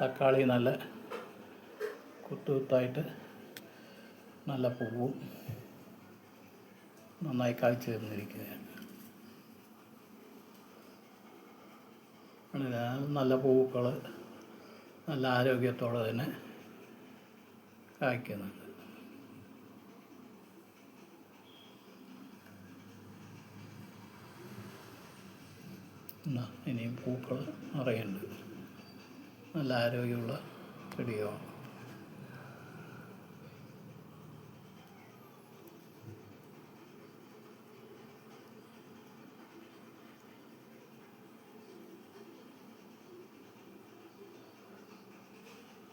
തക്കാളി നല്ല കുത്തുകുത്തായിട്ട് നല്ല പൂവും നന്നായി കാഴ്ച തന്നിരിക്കുകയാണ്. നല്ല പൂക്കൾ നല്ല ആരോഗ്യത്തോടെ തന്നെ കായ്ക്കുന്നുണ്ട്. ഇനിയും പൂക്കൾ നിറയുണ്ട് നല്ല ആരോഗ്യമുള്ള ചെടിയാണ്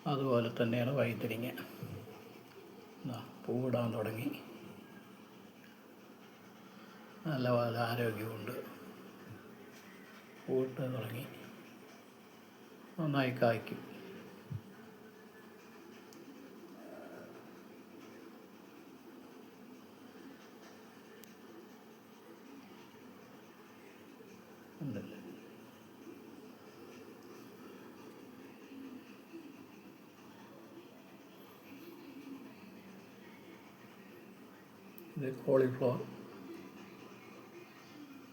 അതുപോലെ തന്നെയാണ് വൈതരിങ്ങ ദാ പൂവിടാൻ തുടങ്ങി. നല്ല ആരോഗ്യമുണ്ട്. പൂവിട്ട് തുടങ്ങി. നന്നായി കായ്ക്കും. ഉണ്ടല്ലേ? ഇത് കോളിഫ്ലവർ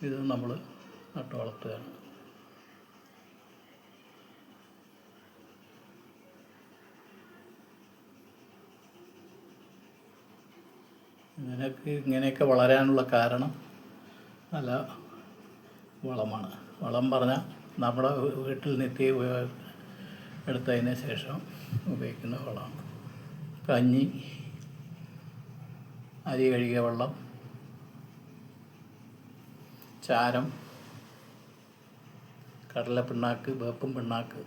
ഇത് നമ്മൾ നട്ടു വളർത്തുകയാണ്. ഇതിനൊക്കെ ഇങ്ങനെയൊക്കെ വളരാനുള്ള കാരണം നല്ല വളമാണ്. വളം പറഞ്ഞാൽ നമ്മുടെ വീട്ടിൽ നിത്യ ഉപയോഗ എടുത്തതിന് ശേഷം ഉപയോഗിക്കുന്ന വളമാണ് കഞ്ഞി അരി കഴുകിയ വെള്ളം ചാരം കടല പിണ്ണാക്ക് വേപ്പും പിണ്ണാക്ക്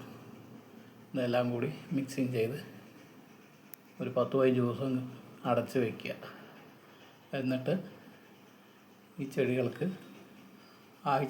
ഇതെല്ലാം കൂടി മിക്സിങ് ചെയ്ത് ഒരു പത്ത് പതിനഞ്ച് ദിവസം അടച്ച് വയ്ക്കുക എന്നിട്ട് ഈ ചെടികൾക്ക് ആഴ്ച